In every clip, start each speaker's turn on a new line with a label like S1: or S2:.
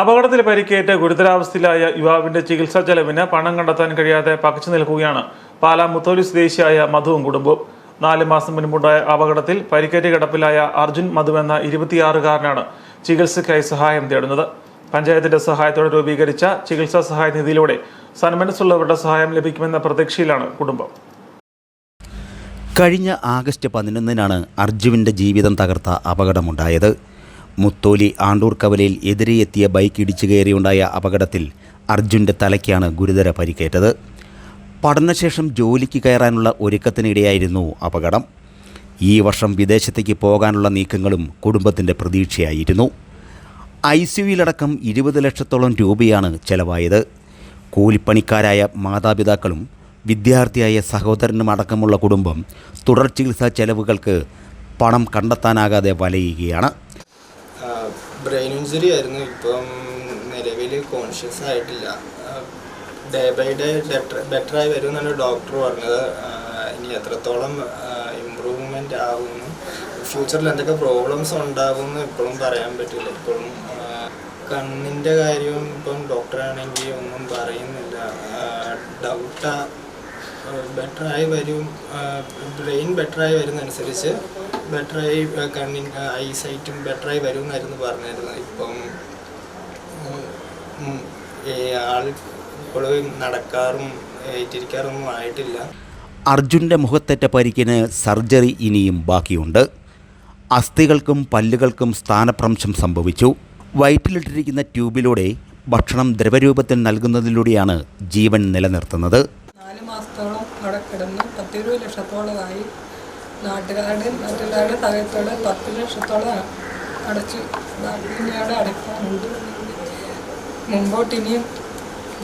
S1: അപകടത്തിൽ പരിക്കേറ്റ് ഗുരുതരാവസ്ഥയിലായ യുവാവിന്റെ ചികിത്സാ ചെലവിന് പണം കണ്ടെത്താൻ കഴിയാതെ പകച്ചു നിൽക്കുകയാണ് പാലാ മുത്തോലി സ്വദേശിയായ മധുവും കുടുംബവും. നാല് മാസം മുൻപുണ്ടായ അപകടത്തിൽ പരിക്കേറ്റ് കിടപ്പിലായ അർജുൻ മധു എന്ന ഇരുപത്തിയാറുകാരനാണ് ചികിത്സയ്ക്കായി സഹായം തേടുന്നത്. പഞ്ചായത്തിന്റെ സഹായത്തോടെ രൂപീകരിച്ച ചികിത്സാ സഹായ നിധിയിലൂടെ സന്മനസ്സുള്ളവരുടെ സഹായം ലഭിക്കുമെന്ന പ്രതീക്ഷയിലാണ് കുടുംബം.
S2: കഴിഞ്ഞ ആഗസ്റ്റ് പതിനൊന്നിനാണ് അർജുവിന്റെ ജീവിതം തകർത്ത അപകടമുണ്ടായത്. മുത്തോലി ആണ്ടൂർ കവലയിൽ എതിരെ എത്തിയ ബൈക്ക് ഇടിച്ചു കയറിയുണ്ടായ അപകടത്തിൽ അർജുന്റെ തലയ്ക്കാണ് ഗുരുതര പരിക്കേറ്റത്. പഠനശേഷം ജോലിക്ക് കയറാനുള്ള ഒരുക്കത്തിനിടെയായിരുന്നു അപകടം. ഈ വർഷം വിദേശത്തേക്ക് പോകാനുള്ള നീക്കങ്ങളും കുടുംബത്തിന്റെ പ്രതീക്ഷയായിരുന്നു. ഐ സിയുയിലടക്കം ഇരുപത് ലക്ഷത്തോളം രൂപയാണ് ചെലവായത്. കൂലിപ്പണിക്കാരായ മാതാപിതാക്കളും വിദ്യാർത്ഥിയായ സഹോദരനും അടക്കമുള്ള കുടുംബം തുടർ ചികിത്സാ ചെലവുകൾക്ക് പണം കണ്ടെത്താനാകാതെ വലയുകയാണ്.
S3: ബ്രെയിൻ ഇഞ്ചുറി ആയിരുന്നു. ഇപ്പം നിലവിൽ കോൺഷ്യസ് ആയിട്ടില്ല. ഡേ ബൈ ഡേ ബെറ്റർ ആയി വരും എന്നാണ് ഡോക്ടർ പറഞ്ഞത് ഇനി എത്രത്തോളം ഇമ്പ്രൂവ്മെന്റ് ആകുമെന്ന് ഫ്യൂച്ചറിൽ എന്തൊക്കെ പ്രോബ്ലംസ് ഉണ്ടാകുമെന്ന് ഇപ്പോഴും പറയാൻ പറ്റില്ല. ഇപ്പോഴും കണ്ണിന്റെ കാര്യം ഇപ്പം ഡോക്ടറാണെങ്കിൽ ഒന്നും പറയുന്നില്ല. ഡൗട്ടാ ബെറ്റർ ആയി വരും ബ്രെയിൻ ബെറ്ററായി വരുന്നതനുസരിച്ച് ബെറ്ററായി കണ്ണിൻ സൈറ്റും ബെറ്ററായി വരും എന്നായിരുന്നു പറഞ്ഞിരുന്നത്. ഇപ്പം ആൾ ഇപ്പോഴും നടക്കാറും ഏറ്റിരിക്കാറൊന്നും ആയിട്ടില്ല.
S2: അർജുന്റെ മുഖത്തേറ്റ പരിക്കിന് സർജറി ഇനിയും ബാക്കിയുണ്ട്. അസ്ഥികൾക്കും പല്ലുകൾക്കും സ്ഥാനഭ്രംശം സംഭവിച്ചു. വയറ്റിലിട്ടിരിക്കുന്ന ട്യൂബിലൂടെ ഭക്ഷണം ദ്രവരൂപത്തിൽ നൽകുന്നതിലൂടെയാണ് ജീവൻ നിലനിർത്തുന്നത്.
S4: നാല് മാസത്തോളം അവിടെ കിടന്നു പത്തിരുപത് ലക്ഷത്തോളമായി നാട്ടുകാരുടെ മറ്റുള്ളവരുടെ സഹായത്തോടെ പത്ത് ലക്ഷത്തോളം അടച്ച് ഇനി അവിടെ അടയ്ക്കാനുണ്ട് മുമ്പോട്ട് ഇനിയും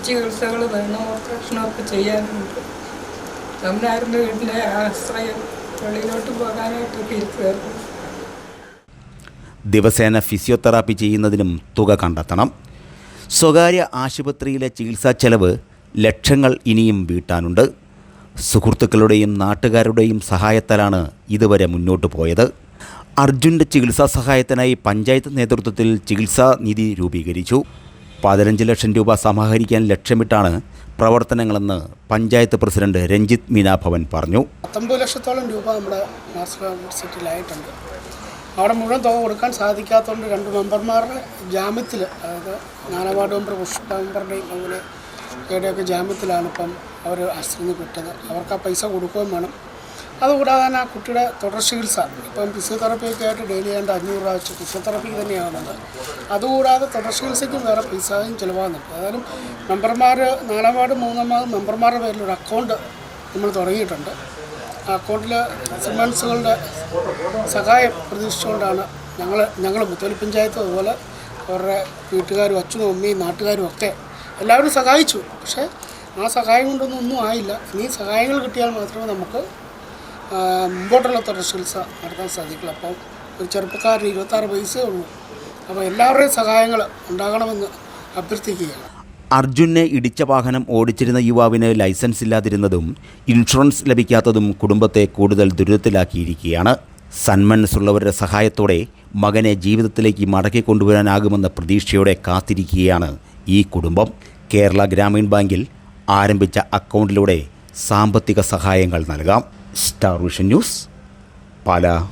S4: ചികിത്സകൾ വേണം ഓപ്പറേഷനൊക്കെ ചെയ്യാനുണ്ട്. അവനായിരുന്നു വീട്ടിലെ ആശ്രയം വെളിയിലോട്ട് പോകാനായിട്ടൊക്കെ ഇരിക്കുമായിരുന്നു
S2: ദിവസേന ഫിസിയോതെറാപ്പി ചെയ്യുന്നതിനും തുക കണ്ടെത്തണം. സ്വകാര്യ ആശുപത്രിയിലെ ചികിത്സാ ചെലവ് ലക്ഷങ്ങൾ ഇനിയും വീട്ടാനുണ്ട്. സുഹൃത്തുക്കളുടെയും നാട്ടുകാരുടെയും സഹായത്താലാണ് ഇതുവരെ മുന്നോട്ട് പോയത്. അർജുന്റെ ചികിത്സാ സഹായത്തിനായി പഞ്ചായത്ത് നേതൃത്വത്തിൽ ചികിത്സാ നിധി രൂപീകരിച്ചു. പതിനഞ്ച് ലക്ഷം രൂപ സമാഹരിക്കാൻ ലക്ഷ്യമിട്ടാണ് പ്രവർത്തനങ്ങളെന്ന് പഞ്ചായത്ത് പ്രസിഡന്റ് രഞ്ജിത്ത് മീനാഭവൻ പറഞ്ഞു.
S5: പത്തൊമ്പത് ലക്ഷത്തോളം രൂപ നമ്മുടെ യൂണിവേഴ്സിറ്റിയിലായിട്ടുണ്ട് അവിടെ മുഴുവൻ തുക കൊടുക്കാൻ സാധിക്കാത്തതുകൊണ്ട് രണ്ട് മെമ്പർമാരുടെ ജാമ്യത്തിൽ അതായത് നാലാം വാർഡ് മെമ്പർ പുഷ്പ മെമ്പറുടെയും അതുപോലെ ഇവരുടെയൊക്കെ ജാമ്യത്തിലാണ് ഇപ്പം അവർ ആശ്രയിച്ച് പെട്ടത്. അവർക്ക് ആ പൈസ കൊടുക്കുകയും വേണം. അതുകൂടാതെ തന്നെ ആ കുട്ടിയുടെ തുടർ ചികിത്സ ഇപ്പം ഫിസിയോതെറപ്പിയൊക്കെ ആയിട്ട് ഡെയിലി ചെയ്യേണ്ട അഞ്ഞൂറ് രൂപ വെച്ച് ഫിസിയോതെറപ്പിക്ക് തന്നെയാണത് അതുകൂടാതെ തുടർ ചികിത്സയ്ക്കും വേറെ പൈസയും ചിലവാകുന്നുണ്ട്. ഏതായാലും മെമ്പർമാർ നാലാം വാർഡ് മൂന്നാം വാർഡ് മെമ്പർമാരുടെ പേരിൽ ഒരു അക്കൗണ്ട് നമ്മൾ തുടങ്ങിയിട്ടുണ്ട്. ആ അക്കൗണ്ടിൽ സിമൻസുകളുടെ സഹായം പ്രതീക്ഷിച്ചുകൊണ്ടാണ് ഞങ്ങൾ ഞങ്ങൾ മുത്തോലി പഞ്ചായത്ത് അതുപോലെ അവരുടെ വീട്ടുകാരും അച്ഛനും അമ്മയും നാട്ടുകാരും ഒക്കെ എല്ലാവരും സഹായിച്ചു. പക്ഷേ ആ സഹായം കൊണ്ടൊന്നും ഒന്നും ആയില്ല. ഇനി സഹായങ്ങൾ കിട്ടിയാൽ മാത്രമേ നമുക്ക് മുമ്പോട്ടുള്ള തുടർ ചികിത്സ നടത്താൻ സാധിക്കുള്ളൂ. അപ്പം ഒരു ചെറുപ്പക്കാരന് ഇരുപത്താറ് വയസ്സേ ഉള്ളൂ. അപ്പോൾ എല്ലാവരുടെയും സഹായങ്ങൾ ഉണ്ടാകണമെന്ന് അഭ്യർത്ഥിക്കുകയാണ്.
S2: അർജുനെ ഇടിച്ച വാഹനം ഓടിച്ചിരുന്ന യുവാവിന് ലൈസൻസ് ഇല്ലാതിരുന്നതും ഇൻഷുറൻസ് ലഭിക്കാത്തതും കുടുംബത്തെ കൂടുതൽ ദുരിതത്തിലാക്കിയിരിക്കുകയാണ്. സന്മനസ്സുള്ളവരുടെ സഹായത്തോടെ മകനെ ജീവിതത്തിലേക്ക് മടക്കി കൊണ്ടുവരാനാകുമെന്ന പ്രതീക്ഷയോടെ കാത്തിരിക്കുകയാണ് ഈ കുടുംബം കേരള ഗ്രാമീൺ ബാങ്കിൽ ആരംഭിച്ച അക്കൗണ്ടിലൂടെ സാമ്പത്തിക സഹായങ്ങൾ നൽകാം. Star vision news Pala.